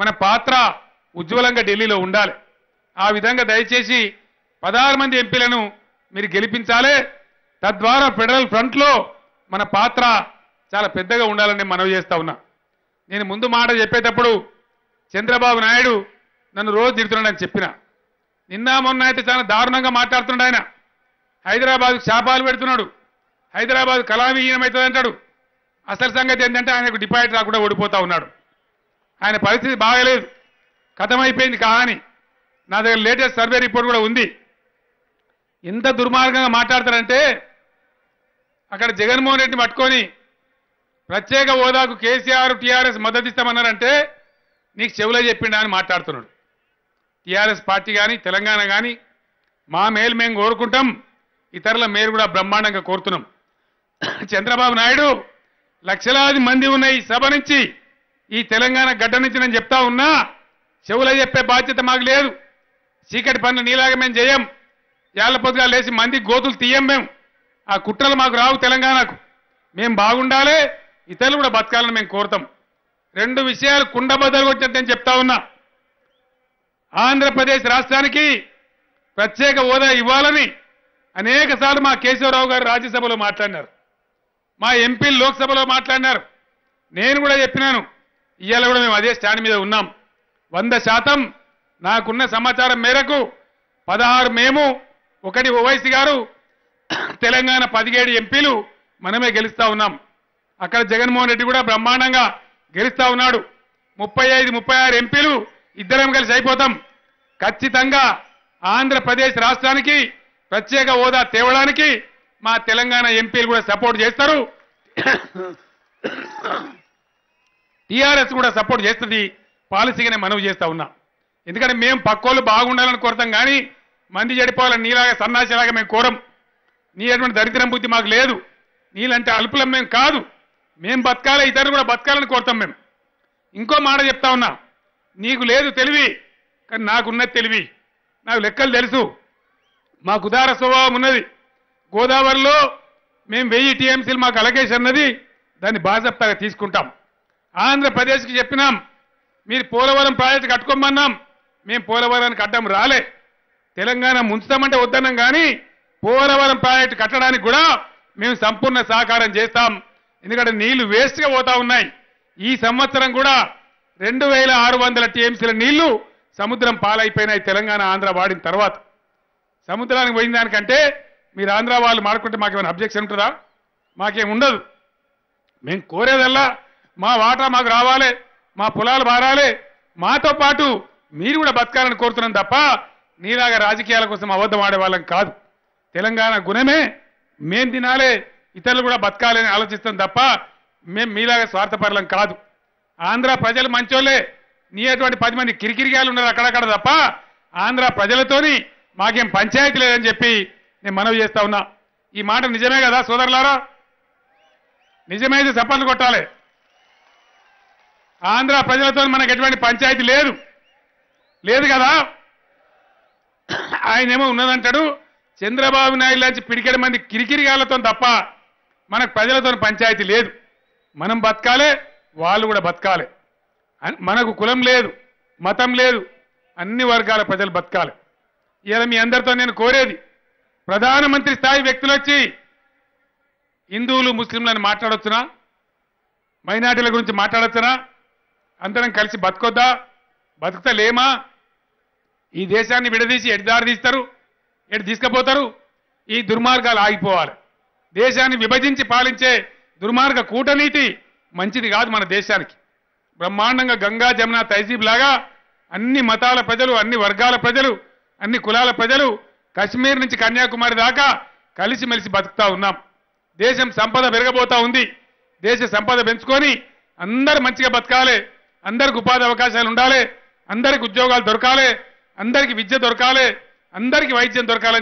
మన పాత్ర ఉజ్వలంగా ఢిల్లీలో ఉండాలి. ఆ విధంగా దయచేసి పదహారు మంది ఎంపీలను మీరు గెలిపించాలి. తద్వారా ఫెడరల్ ఫ్రంట్లో మన పాత్ర చాలా పెద్దగా ఉండాలని మనవి చేస్తా ఉన్నా. నేను ముందు మాట చెప్పేటప్పుడు చంద్రబాబు నాయుడు నన్ను రోజు తిడుతున్నాడని చెప్పిన. నిన్న మొన్న అయితే చాలా దారుణంగా మాట్లాడుతున్నాడు ఆయన. హైదరాబాద్ శాపాలు పెడుతున్నాడు. హైదరాబాద్ కళావిహీనమవుతుంది అంటాడు అసలు సంగతి ఏంటంటే ఆయనకు డిపాజిట్ రాకుండా ఓడిపోతా ఉన్నాడు. ఆయన పరిస్థితి బాగలేదు. కథమైపోయింది కానీ నా దగ్గర లేటెస్ట్ సర్వే రిపోర్ట్ కూడా ఉంది. ఎంత దుర్మార్గంగా మాట్లాడతారంటే అక్కడ జగన్మోహన్ రెడ్డిని పట్టుకొని ప్రత్యేక హోదాకు కేసీఆర్ టీఆర్ఎస్ మద్దతు ఇస్తామన్నారంటే నీకు చెవులో చెప్పిండా అని మాట్లాడుతున్నాడు. టీఆర్ఎస్ పార్టీ కానీ తెలంగాణ కానీ మా మేలు మేము కోరుకుంటాం. ఇతరుల మేలు కూడా బ్రహ్మాండంగా కోరుతున్నాం. చంద్రబాబు నాయుడు లక్షలాది మంది ఉన్న ఈ సభ నుంచి ఈ తెలంగాణ గడ్డ నుంచి నేను చెప్తా ఉన్నా చెవులో చెప్పే బాధ్యత మాకు లేదు. చీకటి పనులు నీలాగా మేము చేయం. ఏళ్ళ పొద్దుగా లేచి మంది గోతులు తీయం మేము. ఆ కుట్రలు మాకు రావు తెలంగాణకు. మేము బాగుండాలి ఇతరులు కూడా బతకాలని మేము కోరుతాం. రెండు విషయాలు కుండబద్దలు వచ్చినట్టు నేను చెప్తా ఉన్నా. ఆంధ్రప్రదేశ్ రాష్ట్రానికి ప్రత్యేక హోదా ఇవ్వాలని అనేక సార్లు మా కేశవరావు గారు రాజ్యసభలో మాట్లాడినారు. మా ఎంపీలు లోక్సభలో మాట్లాడినారు. నేను కూడా చెప్పినాను ఇవాళ కూడా మేము అదే స్టాండ్ మీద ఉన్నాం. వంద శాతం నాకున్న సమాచారం మేరకు పదహారు మేము ఒకటి ఓవైసీ గారు తెలంగాణ పదిహేడు ఎంపీలు మనమే గెలుస్తూ ఉన్నాం. అక్కడ జగన్మోహన్ రెడ్డి కూడా బ్రహ్మాండంగా గెలుస్తూ ఉన్నాడు. ముప్పై ఐదు ముప్పై ఆరు ఎంపీలు ఇద్దరం కలిసి అయిపోతాం. ఖచ్చితంగా ఆంధ్రప్రదేశ్ రాష్ట్రానికి ప్రత్యేక హోదా తేవడానికి మా తెలంగాణ ఎంపీలు కూడా సపోర్ట్ చేస్తారు. టీఆర్ఎస్ కూడా సపోర్ట్ చేస్తుంది. పాలసీగానే మనవి చేస్తా ఉన్నా. ఎందుకంటే మేము పక్కోళ్ళు బాగుండాలని కోరతాం కానీ మంది చెడిపోవాలని నీలాగా సన్నాసిలాగా మేము కోరం. నీ అటువంటి దరిద్రం బుద్ధి మాకు లేదు. నీలంటే అల్పులం మేము కాదు. మేము బతకాలి ఇతరులు కూడా బతకాలని కోరుతాం మేము ఇంకో మాట చెప్తా ఉన్నా. నీకు లేదు తెలివి కానీ నాకున్నది తెలివి. నాకు లెక్కలు తెలుసు. మాకు ఉదార స్వభావం ఉన్నది. గోదావరిలో మేము వెయ్యి టీఎంసీలు మాకు అలకేషన్ అన్నది దాన్ని బాజప్తాగా తీసుకుంటాం. ఆంధ్రప్రదేశ్కి చెప్పినాం. మీరు పోలవరం ప్రాజెక్టు కట్టుకోమన్నాం. మేము పోలవరానికి అడ్డం రాలే. తెలంగాణ ముంచుతామంటే వద్దన్నాం కానీ పోలవరం ప్రాజెక్టు కట్టడానికి కూడా మేము సంపూర్ణ సహకారం చేస్తాం. ఎందుకంటే నీళ్ళు వేస్ట్గా పోతా ఉన్నాయి. ఈ సంవత్సరం కూడా రెండు వేల ఆరు వందల టీఎంసీల నీళ్ళు సముద్రం పాలైపోయినాయి తెలంగాణ ఆంధ్ర వాడిన తర్వాత. సముద్రానికి పోయిన దానికంటే మీరు ఆంధ్ర వాళ్ళు మాడుకుంటే మాకేమైనా అబ్జెక్షన్ ఉంటుందా? మాకేం ఉండదు. మేము కోరేదల్లా మా వాటా మాకు రావాలి మా పొలాలు మారాలి. మాతో పాటు మీరు కూడా బతకాలని కోరుతున్నాం తప్ప నీలాగా రాజకీయాల కోసం అబద్ధం ఆడే వాళ్ళం కాదు. తెలంగాణ గుణమే మేం తినాలే ఇతరులు కూడా బతకాలని ఆలోచిస్తాం తప్ప మేము మీలాగా స్వార్థపరలం కాదు. ఆంధ్ర ప్రజలు మంచోళ్ళే నీ అటువంటి పది మంది కిరికిరిగాలు ఉన్నారు అక్కడక్కడ తప్ప ఆంధ్ర ప్రజలతోని మాకేం పంచాయతీ లేదని చెప్పి నేను మనవి చేస్తా ఉన్నా. ఈ మాట నిజమే కదా సోదరులారా? నిజమైతే చప్పట్లు కొట్టాలి. ఆంధ్ర ప్రజలతో మనకు ఎటువంటి పంచాయతీ లేదు. లేదు కదా? ఆయనేమో ఉన్నదంటాడు చంద్రబాబు నాయుడు లాంటి పిడికెడ మంది కిరికిరిగాలతో తప్ప మనకు ప్రజలతో పంచాయతీ లేదు. మనం బతకాలే వాళ్ళు కూడా బతకాలి. అన్- మనకు కులం లేదు మతం లేదు అన్ని వర్గాల ప్రజలు బతకాలి. ఇలా మీ అందరితో నేను కోరేది ప్రధానమంత్రి స్థాయి వ్యక్తులు వచ్చి హిందువులు ముస్లింలను మాట్లాడొచ్చునా? మైనార్టీల గురించి మాట్లాడొచ్చునా? అందరం కలిసి బతుకొద్దా? బతుకుతలేమా ఈ దేశాన్ని విడదీసి ఎటు దారి తీస్తారు? ఎటు తీసుకుపోతారు? ఈ దుర్మార్గాలు ఆగిపోవాలి. దేశాన్ని విభజించి పాలించే దుర్మార్గ కూటనీతి మంచిది కాదు మన దేశానికి. బ్రహ్మాండంగా గంగా జమున తహజీబ్ లాగా అన్ని మతాల ప్రజలు అన్ని వర్గాల ప్రజలు అన్ని కులాల ప్రజలు కశ్మీర్ నుంచి కన్యాకుమారి దాకా కలిసిమెలిసి బతుకుతా ఉన్నాం. దేశం సంపద పెరగబోతా ఉంది. దేశ సంపద పెంచుకొని అందరు మంచిగా బతకాలి. అందరికి ఉపాధి అవకాశాలు ఉండాలి అందరికి ఉద్యోగాలు దొరకాలి అందరికి విద్య దొరకాలి అందరికి వైద్యం దొరకాలి